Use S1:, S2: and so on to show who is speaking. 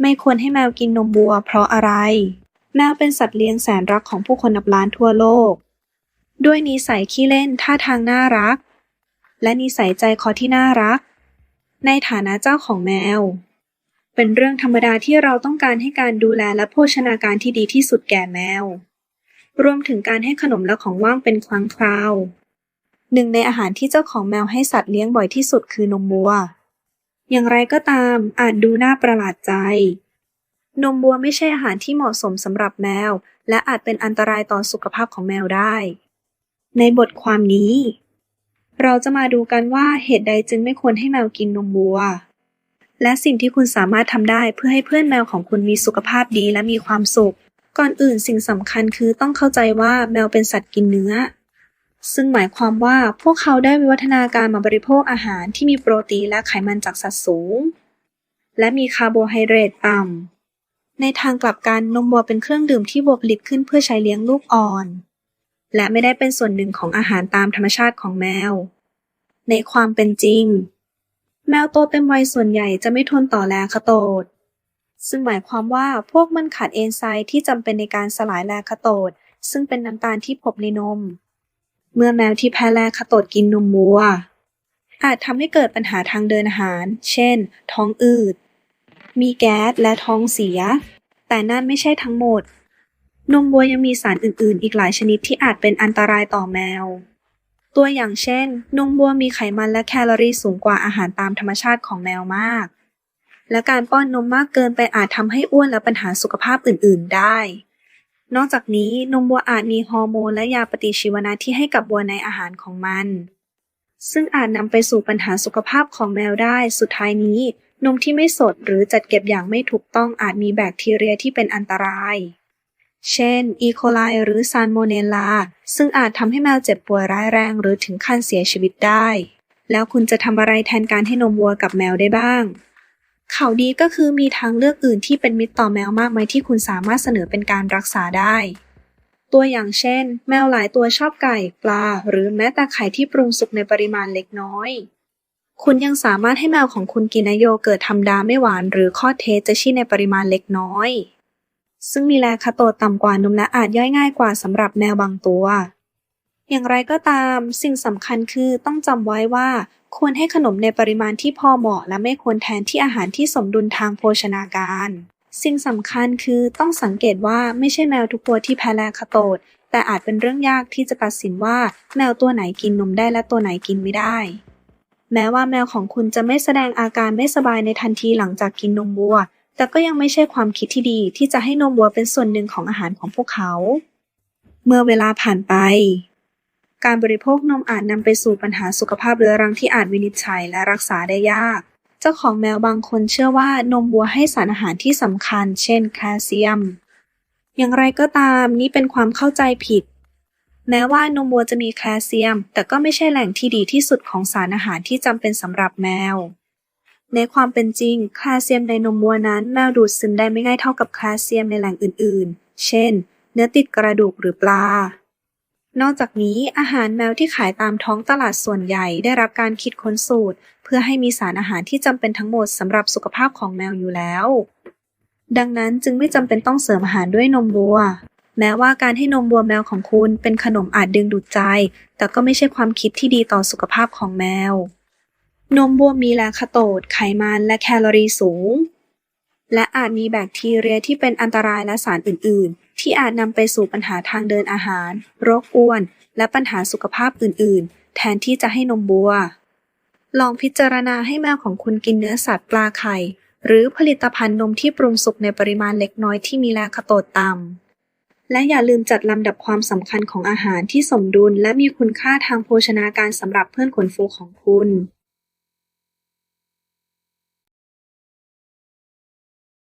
S1: ไม่ควรให้แมวกินนมวัว เพราะอะไร แมวเป็นสัตว์เลี้ยงแสนรักของผู้คนนับล้านทั่วโลก ด้วยนิสัยขี้เล่นท่าทางน่ารัก และนิสัยใจคอที่น่ารัก ในฐานะเจ้าของแมว เป็นเรื่องธรรมดาที่เราต้องการให้การดูแลและโภชนาการที่ดีที่สุดแก่แมว รวมถึงการให้ขนมและของว่างเป็นครั้งคราวหนึ่งในอาหารที่เจ้าของแมวให้สัตว์เลี้ยงบ่อยที่สุดคือนมวัว อย่างไรก็ตามอาจดูน่าประหลาดใจ นมวัวไม่ใช่อาหารที่เหมาะสมสำหรับแมว และอาจเป็นอันตรายต่อสุขภาพของแมวได้ ในบทความนี้ เราจะมาดูกันว่าเหตุใดจึงไม่ควรให้แมวกินนมวัว และสิ่งที่คุณสามารถทำได้เพื่อให้เพื่อนแมวของคุณมีสุขภาพดีและมีความสุข ก่อนอื่นสิ่งสำคัญคือต้องเข้าใจว่าแมวเป็นสัตว์กินเนื้อ ซึ่งหมายความว่าพวกเขาได้วิวัฒนาการมาบริโภคอาหารที่มีโปรตีนและไขมันจากสัตว์สูง และมีคาร์โบไฮเดรตต่ำ ในทางกลับกันนมวัวเป็นเครื่องดื่มที่บวกผลิตขึ้นเพื่อใช้เลี้ยงลูกอ่อน และไม่ได้เป็นส่วนหนึ่งของอาหารตามธรรมชาติของแมว ในความเป็นจริง แมวโตเต็มวัยส่วนใหญ่จะไม่ทนต่อแลคโตด ซึ่งหมายความว่าพวกมันขาดเอนไซม์ที่จำเป็นในการสลายแลคโตดซึ่งเป็นน้ำตาลที่พบในนม เมื่อแมวที่แพ้แลคโตดกินนมวัว อาจทำให้เกิดปัญหาทางเดินอาหาร เช่น ท้องอืด มีแก๊สและท้องเสีย แต่นั่นไม่ใช่ทั้งหมด นมวัวยังมีสารอื่น ๆ อีกหลายชนิดที่อาจเป็นอันตรายต่อแมว ตัวอย่างเช่น นมวัวมีไขมันและแคลอรี่สูงกว่าอาหารตามธรรมชาติของแมวมาก และการป้อนนมมากเกินไปอาจทำให้อ้วนและปัญหาสุขภาพอื่น ๆ ได้ นอกจากนี้นมวัวอาจมีฮอร์โมนและยาปฏิชีวนะที่ให้กับวัวในอาหารของมัน ซึ่งอาจนำไปสู่ปัญหาสุขภาพของแมวได้ สุดท้ายนี้ นมที่ไม่สดหรือจัดเก็บอย่างไม่ถูกต้องอาจมีแบคทีเรียที่เป็นอันตราย เช่น อีโคไลหรือซานโมเนลลาซึ่งอาจทำให้แมวเจ็บป่วยร้ายแรงหรือถึงขั้นเสียชีวิตได้ แล้วคุณจะทำอะไรแทนการให้นมวัวกับแมวได้บ้าง ข่าวดีก็คือมีทางเลือกอื่นที่เป็นมิตรต่อแมวมากมายที่คุณสามารถเสนอเป็นการรักษาได้ ตัวอย่างเช่น แมวหลายตัวชอบไก่ ปลา หรือแม้แต่ไข่ที่ปรุงสุกในปริมาณเล็กน้อย คุณยังสามารถให้แมวของคุณกินโยเกิร์ตธรรมดาไม่หวาน หรือคอเทสเจชี่ในปริมาณเล็กน้อย ซึ่งมีแลคาโตต่ำกว่านมและอาจย่อยง่ายกว่าสำหรับแมวบางตัว อย่างไรก็ตาม สิ่งสำคัญคือต้องจำไว้ว่า ควรให้ขนมในปริมาณที่พอเหมาะ และไม่ควรแทนที่อาหารที่สมดุลทางโภชนาการ สิ่งสำคัญคือต้องสังเกตว่าไม่ใช่แมวทุกตัวที่แพ้แลคาโตดแต่อาจเป็นเรื่องยากที่จะตัดสินว่าแมวตัวไหนกินนมได้และตัวไหนกินไม่ได้ แม้ว่าแมวของคุณจะไม่แสดงอาการไม่สบายในทันทีหลังจากกินนมวัว แต่ก็ยังไม่ใช่ความคิดที่ดีที่จะให้นมวัวเป็นส่วนหนึ่งของอาหารของพวกเขา เมื่อเวลาผ่านไป การบริโภคนมอาจนำไปสู่ปัญหาสุขภาพเรื้อรังที่อาจวินิจฉัยและรักษาได้ยาก เจ้าของแมวบางคนเชื่อว่านมวัวให้สารอาหารที่สำคัญ เช่นแคลเซียม อย่างไรก็ตามนี่เป็นความเข้าใจผิด แม้ว่านมวัวจะมีแคลเซียม แต่ก็ไม่ใช่แหล่งที่ดีที่สุดของสารอาหารที่จำเป็นสำหรับแมว ในความเป็นจริงแคลเซียมในนมวัวนั้นแมวดูดซึมได้ไม่ง่ายเท่ากับแคลเซียมในแหล่งอื่น ๆ เช่น เนื้อติดกระดูกหรือปลา นอกจากนี้อาหารแมวที่ขายตามท้องตลาดส่วนใหญ่ได้รับการคิดค้นสูตร เพื่อให้มีสารอาหารที่จำเป็นทั้งหมดสำหรับสุขภาพของแมวอยู่แล้ว ดังนั้นจึงไม่จำเป็นต้องเสริมอาหารด้วยนมวัว แม้ว่าการให้นมวัวแมวของคุณเป็นขนมอาจดึงดูดใจ แต่ก็ไม่ใช่ความคิดที่ดีต่อสุขภาพของแมว นมวัวมีแลคโตดไขมันและแคลอรี่สูง และอาจมีแบคทีเรียที่เป็นอันตรายและสารอื่นๆ ที่อาจนำไปสู่ปัญหาทางเดินอาหาร โรคอ้วน และปัญหาสุขภาพอื่น ๆ แทนที่จะให้นมวัว ลองพิจารณาให้แมวของคุณกินเนื้อสัตว์ปลาไข่ หรือผลิตภัณฑ์นมที่ปรุงสุกในปริมาณเล็กน้อยที่มีแลคโตดต่ำและอย่าลืมจัดลำดับความสำคัญของอาหารที่สมดุลและมีคุณค่าทางโภชนาการสำหรับเพื่อนขนฟูของคุณ